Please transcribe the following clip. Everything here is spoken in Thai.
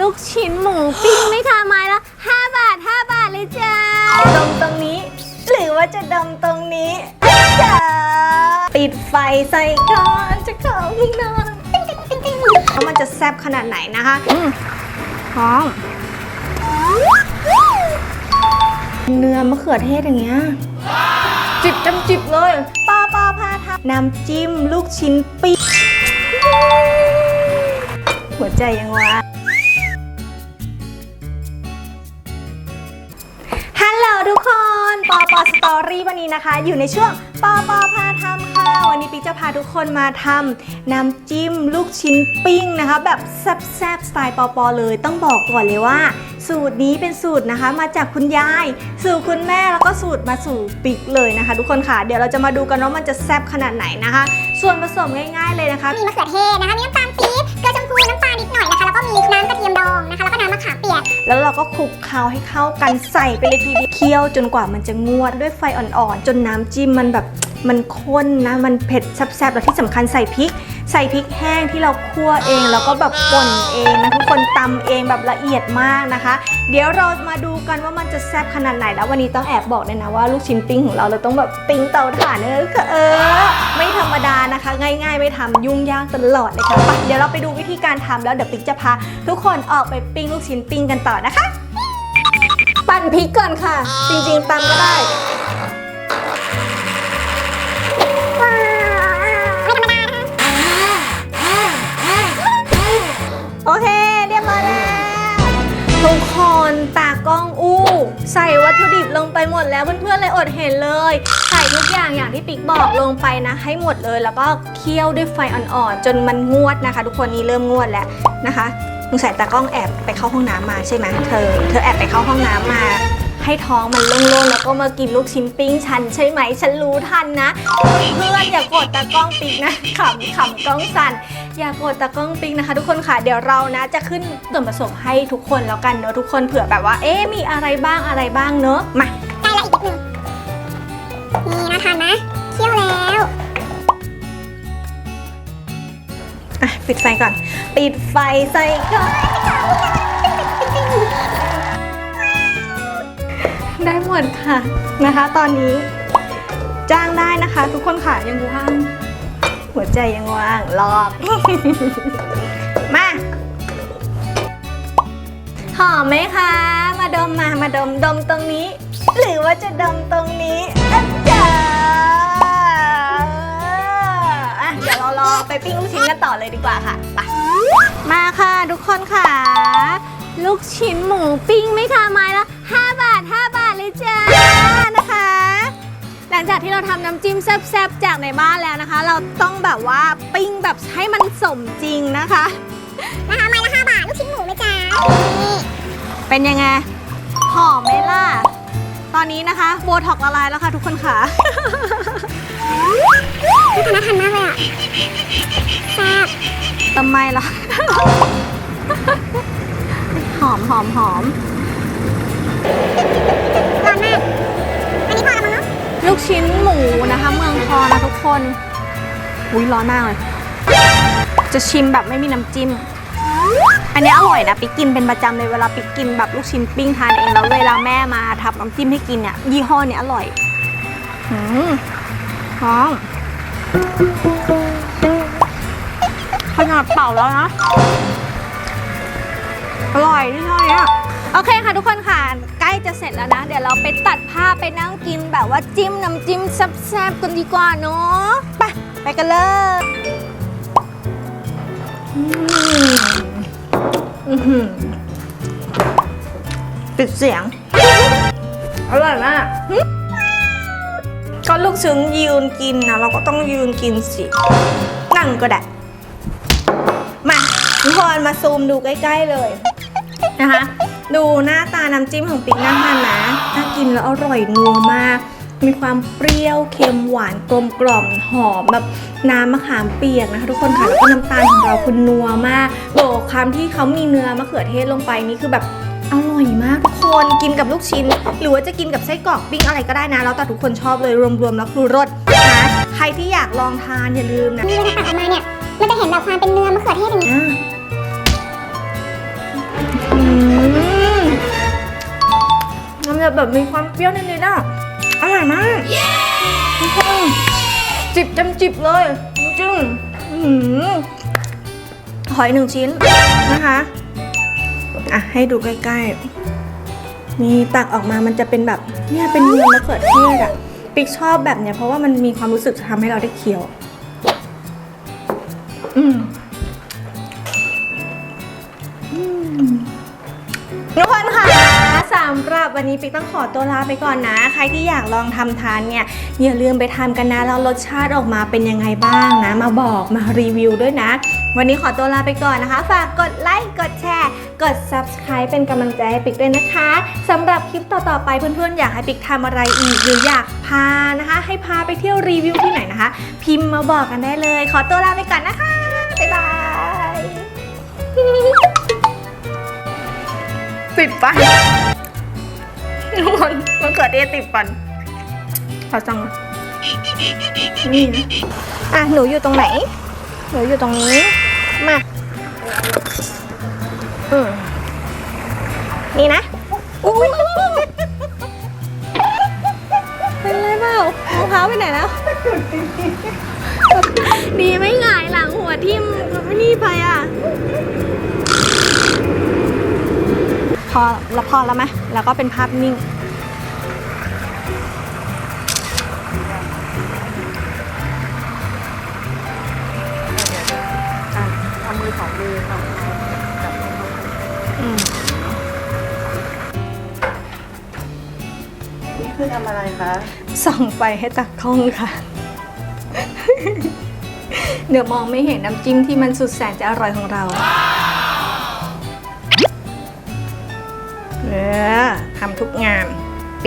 ลูกชิ้นหมูปิ้งไม่ทาไม้ละ5บาท 5 บาทเลยจ้าดมตรงนี้ หรือว่าจะดมตรงนี้จ้าปิดไฟใส่ก่อนจะเข้าห้องนอนติ๊งแล้วมันจะแซ่บขนาดไหนนะคะหอมเนื้อมะเขือเทศอย่างเงี้ยจิบจำจิบเลยป้าป้าพาทำน้ำจิ้มลูกชิ้นปิ้งหัวใจยังวะ ปอสตอรี่วันนี้นะคะ อยู่ในช่วงปอปอพาทำค่ะ วันนี้ปิ๊กจะพาทุกคนมาทำน้ำจิ้มลูกชิ้นปิ้งนะคะ แบบแซ่บๆสไตล์ปอปอเลย ต้องบอกก่อนเลยว่า สูตรนี้เป็นสูตรนะคะ มาจากคุณยาย สู่คุณแม่แล้วก็สูตรมาสู่ปิ๊กเลยนะคะ ทุกคนค่ะ เดี๋ยวเราจะมาดูกันว่ามันจะแซ่บขนาดไหนนะคะ ส่วนผสมง่าย ๆเลยนะคะ มีมะเขือเทศนะคะ มีน้ำตาลปี๊บ เกลือชมพู น้ำปลนิดหน่อยนะคะ แล้วก็มีน้ำกระเทียมดองนะคะ แล้วก็น ขามเปียก แล้วเราก็คลุกเคล้าให้เข้ากันใส่ไปเลยทีเดียวเคี่ยวจนกว่ามันจะงวดด้วยไฟอ่อนๆ จนน้ำจิ้มมันแบบมันข้นนะ มันเผ็ดแซ่บๆ แล้วที่สำคัญใส่พริก ใส่พริกแห้งที่เราคั่วเอง แล้วก็แบบป่นเองนะทุกคนตำเองแบบละเอียดมากนะคะ เดี๋ยวเรามาดูกันว่ามันจะแซ่บขนาดไหนแล้ววันนี้ต้องแอบบอกเลยนะว่าลูกชิ้นปิ้งของเราเราต้องแบบปิ้งเตาถ่านเนอเออ ไม่ธรรมดานะคะ ง่าย ๆ ไม่ทำยุ่งยากตลอดเลยค่ะเดี๋ยวเราไปดูวิธีการทำแล้วเดี๋ยวปิ๊กจะพา ทุกคนออกไปปิ้งลูกชิ้นปิ้งกันต่อนะคะ ปั่นพริกก่อนค่ะ จริงๆตำก็ได้ ทุกคนตากล้องอู้ ใส่วัตถุดิบลงไปหมดแล้วเพื่อนๆเลยอดเห็นเลย ใส่ทุกอย่างอย่างที่ปิ๊กบอกลงไปนะ ให้หมดเลยแล้วก็เคี่ยวด้วยไฟอ่อนๆจนมันงวดนะคะ ทุกคนนี้เริ่มงวดแล้วนะคะมึงใส่ตากล้องแอบไปเข้าห้องน้ำมาใช่ไหมเธอ เธอแอบไปเข้าห้องน้ำมา ให้ท้องมันโล่งๆ แล้วก็มากินลูกชิ้นปิ้งฉันใช่ไหม ฉันรู้ทันนะ เพื่อนๆอย่ากดตากล้องปิ๊กนะขำขำกล้องสั่น อย่ากดตากล้องปิ๊กนะคะ ทุกคนค่ะ เดี๋ยวเรานะ จะขึ้นส่วนผสมให้ทุกคนแล้วกันเนอะทุกคนเผื่อแบบว่า เอ๊ะมีอะไรบ้างอะไรบ้างเนอะมาใกล้ละอีกนิดนึงนี่นะคะนะเคี่ยวแล้วอะปิดไฟก่อน ปิดไฟใส่ก่อน ได้หมดค่ะนะคะ ตอนนี้จ้างได้นะคะ ทุกคนค่ะยังว่าง หัวใจยังว่างรอบ มาหอมไหมคะ มาดมมามาดมดมตรงนี้ หรือว่าจะดมตรงนี้อาจารย์อะเดี๋ยวเรารอไปปิ้งลูกชิ้นกันต่อเลยดีกว่าค่ะไปมาค่ะทุกคนค่ะ ลูกชิ้นหมูปิ้งไม่ทาไม้ละ5บาท5บ จิ้มแซ่บๆจากในบ้านแล้วนะคะ เราต้องแบบว่าปิ้งแบบให้มันสมจริงนะคะนะคะไม้ละ5บาทลูกชิ้นหมูไหมจ๊ะนี่เป็นยังไงหอมไหมล่ะ ตอนนี้นะคะโบท็อกละลายแล้วค่ะทุกคนค่ะน่าทานน่าทานมากเลยอะแซ่บทำไมล่ะ หอมหอมหอม ลูกชิ้นหมูนะคะ เมืองทอนะทุกคน อุ้ยร้อนมากเลย จะชิมแบบไม่มีน้ำจิ้ม อันนี้อร่อยนะปิ๊กกินเป็นประจำเลยเวลาปิ๊กกินแบบลูกชิ้นปิ้งทานเองแล้วเวลาแม่มาทำน้ำจิ้มให้กินเนี่ยยี่ห้อเนี้ยอร่อยหืมหอมขนาดเป่าแล้วนะ ดี๋ยวเราไปตัดภาพไปนั่งกินแบบว่าจิ้มน้ำจิ้มแซ่บๆกันดีกว่าเนาะไปไปกันเลยปิดเสียง อร่อยมากก็ลูกซึ้งยืนกินนะเราก็ต้องยืนกินสิ นั่งก็ได้ มาทุกคนมาซูมดูใกล้ ๆ เลยนะคะ ดูหน้าตาน้ำจิ้มของปิ๊กน่าทานนะน่ากินแล้วอร่อยนัวมาก มีความเปรี้ยวเค็มหวานกลมกล่อมหอมแบบน้ำมะขามเปียกนะคะทุกคนค่ะแล้วก็น้ำตาลของเราคือนัวมากโบกคำที่เขามีเนื้อมะเขือเทศลงไปนี่คือแบบอร่อยมากทุกคนกินกับลูกชิ้น หรือว่าจะกินกับไส้กรอกปิ้งอะไรก็ได้นะ แล้วแต่ทุกคนชอบเลยรวมๆแล้วคือรสนะใครที่อยากลองทานอย่าลืมนะนี่เวลาตัดออกมาเนี่ยมันจะเห็นแบบความเป็นเนื้อมะเขือเทศอย่างนี้อ่าอืม มันจะแบบมีความเปรี้ยวนิดๆอะอร่อยมากทุกคนจิบจำจิบเลยจริงหอยหนึ่งชิ้นนะคะอะให้ดูใกล้ๆนี่ตักออกมามันจะเป็นแบบเนี่ยเป็นเนื้อมะเขือเทศอะปิ๊กชอบแบบเนี้ยเพราะว่ามันมีความรู้สึกจะทำให้เราได้เคี้ยว อืมำหรับวันนี้ปิ๊กต้องขอตัวลาไปก่อนนะ ใครที่อยากลองทำทานเนี่ยอย่าลืมไปทำกันนะแล้วรสชาติออกมาเป็นยังไงบ้างนะ มาบอกมารีวิวด้วยนะ วันนี้ขอตัวลาไปก่อนนะคะ ฝากกดไลค์กดแชร์ กด subscribe เป็นกำลังใจให้ปิ๊กด้วยนะคะสำหรับคลิปต่อๆไปเพื่อนๆ อยากให้ปิ๊กทำอะไรอีกหรืออยากพานะคะ ให้พาไปเที่ยวรีวิวที่ไหนนะคะ พิมพ์มาบอกกันได้เลย ขอตัวลาไปก่อนนะคะบ๊ายบายติดฟัน ทุกคนมันเกิดเอติดฟันขอจังอะนี่นะอะหนูอยู่ตรงไหน หนูอยู่ตรงนี้ มา อืมนี่นะอุ้ยเป็นไรเปล่ามะพร้าไปไหนแล้วดีไหง แล้วพอแล้วไหมแล้วก็เป็นภาพนิ่งเอามือสองมือสองมือจับมืออืมนี่คือทำอะไรคะ ส่องไฟให้ตักกล้องค่ะ เดี๋ยวมองไม่เห็นน้ำจิ้มที่มันสุดแสนจะอร่อยของเรา เออทำทุกงาน